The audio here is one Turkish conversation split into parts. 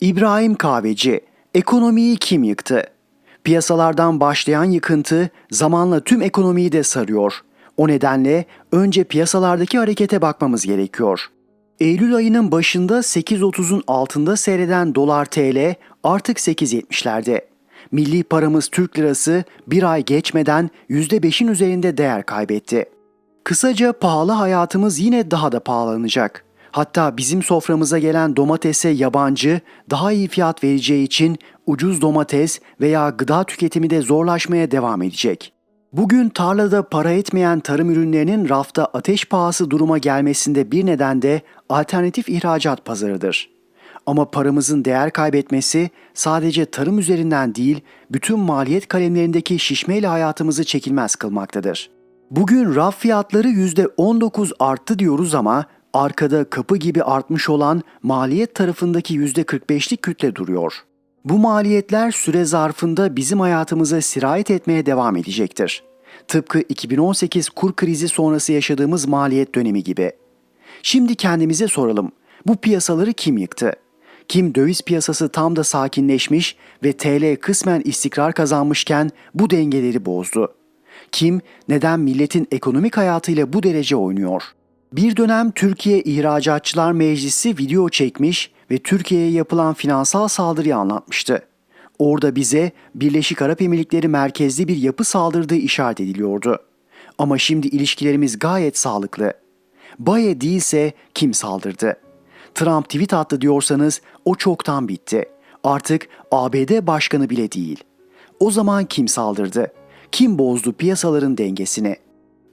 İbrahim Kahveci, ekonomiyi kim yıktı? Piyasalardan başlayan yıkıntı zamanla tüm ekonomiyi de sarıyor. O nedenle önce piyasalardaki harekete bakmamız gerekiyor. Eylül ayının başında 8.30'un altında seyreden dolar TL artık 8.70'lerde. Milli paramız Türk lirası bir ay geçmeden %5'in üzerinde değer kaybetti. Kısaca pahalı hayatımız yine daha da pahalanacak. Hatta bizim soframıza gelen domatese yabancı daha iyi fiyat vereceği için ucuz domates veya gıda tüketimi de zorlaşmaya devam edecek. Bugün tarlada para etmeyen tarım ürünlerinin rafta ateş pahası duruma gelmesinde bir neden de alternatif ihracat pazarıdır. Ama paramızın değer kaybetmesi sadece tarım üzerinden değil, bütün maliyet kalemlerindeki şişmeyle hayatımızı çekilmez kılmaktadır. Bugün raf fiyatları %19 arttı diyoruz ama arkada kapı gibi artmış olan maliyet tarafındaki %45'lik kütle duruyor. Bu maliyetler süre zarfında bizim hayatımıza sirayet etmeye devam edecektir. Tıpkı 2018 kur krizi sonrası yaşadığımız maliyet dönemi gibi. Şimdi kendimize soralım. Bu piyasaları kim yıktı? Kim döviz piyasası tam da sakinleşmiş ve TL kısmen istikrar kazanmışken bu dengeleri bozdu? Kim neden milletin ekonomik hayatıyla bu derece oynuyor? Bir dönem Türkiye İhracatçılar Meclisi video çekmiş ve Türkiye'ye yapılan finansal saldırıyı anlatmıştı. Orada bize Birleşik Arap Emirlikleri merkezli bir yapı saldırdığı işaret ediliyordu. Ama şimdi ilişkilerimiz gayet sağlıklı. Baye değilse kim saldırdı? Trump tweet attı diyorsanız o çoktan bitti. Artık ABD başkanı bile değil. O zaman kim saldırdı? Kim bozdu piyasaların dengesini?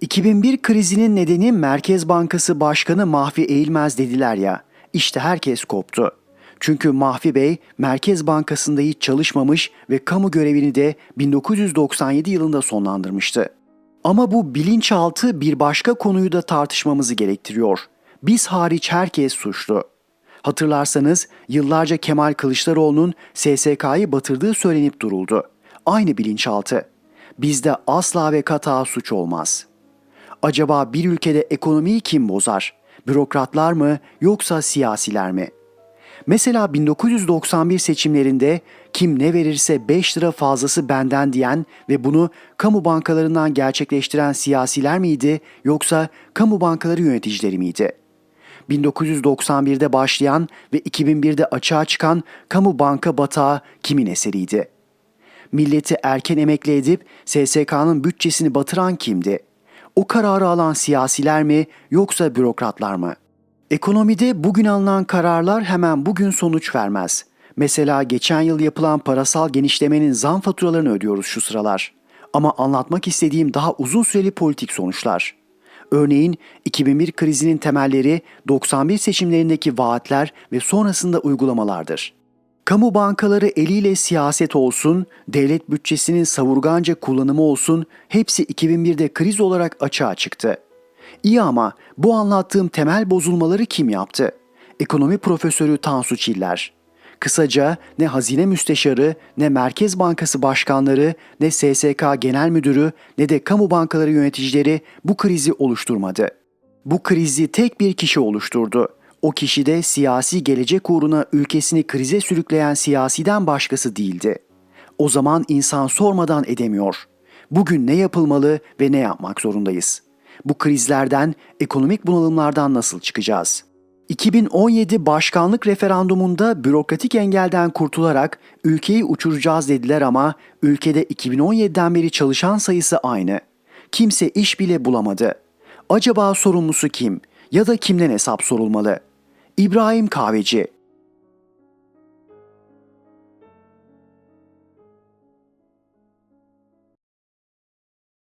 2001 krizinin nedeni Merkez Bankası Başkanı Mahfi Eğilmez dediler ya. İşte herkes koptu. Çünkü Mahfi Bey Merkez Bankası'nda hiç çalışmamış ve kamu görevini de 1997 yılında sonlandırmıştı. Ama bu bilinçaltı bir başka konuyu da tartışmamızı gerektiriyor. Biz hariç herkes suçlu. Hatırlarsanız yıllarca Kemal Kılıçdaroğlu'nun SSK'yı batırdığı söylenip duruldu. Aynı bilinçaltı. Bizde asla ve kata suç olmaz. Acaba bir ülkede ekonomiyi kim bozar? Bürokratlar mı yoksa siyasiler mi? Mesela 1991 seçimlerinde kim ne verirse 5 lira fazlası benden diyen ve bunu kamu bankalarından gerçekleştiren siyasiler miydi yoksa kamu bankaları yöneticileri miydi? 1991'de başlayan ve 2001'de açığa çıkan kamu banka batağı kimin eseriydi? Milleti erken emekli edip SSK'nın bütçesini batıran kimdi? O kararı alan siyasiler mi yoksa bürokratlar mı? Ekonomide bugün alınan kararlar hemen bugün sonuç vermez. Mesela geçen yıl yapılan parasal genişlemenin zam faturalarını ödüyoruz şu sıralar. Ama anlatmak istediğim daha uzun süreli politik sonuçlar. Örneğin 2001 krizinin temelleri 91 seçimlerindeki vaatler ve sonrasında uygulamalardır. Kamu bankaları eliyle siyaset olsun, devlet bütçesinin savurganca kullanımı olsun hepsi 2001'de kriz olarak açığa çıktı. İyi ama bu anlattığım temel bozulmaları kim yaptı? Ekonomi profesörü Tansu Çiller. Kısaca ne Hazine Müsteşarı, ne Merkez Bankası başkanları, ne SSK Genel Müdürü, ne de kamu bankaları yöneticileri bu krizi oluşturmadı. Bu krizi tek bir kişi oluşturdu. O kişi de siyasi gelecek uğruna ülkesini krize sürükleyen siyasiden başkası değildi. O zaman insan sormadan edemiyor. Bugün ne yapılmalı ve ne yapmak zorundayız? Bu krizlerden, ekonomik bunalımlardan nasıl çıkacağız? 2017 başkanlık referandumunda bürokratik engelden kurtularak ülkeyi uçuracağız dediler ama ülkede 2017'den beri çalışan sayısı aynı. Kimse iş bile bulamadı. Acaba sorumlusu kim ya da kimden hesap sorulmalı? İbrahim Kahveci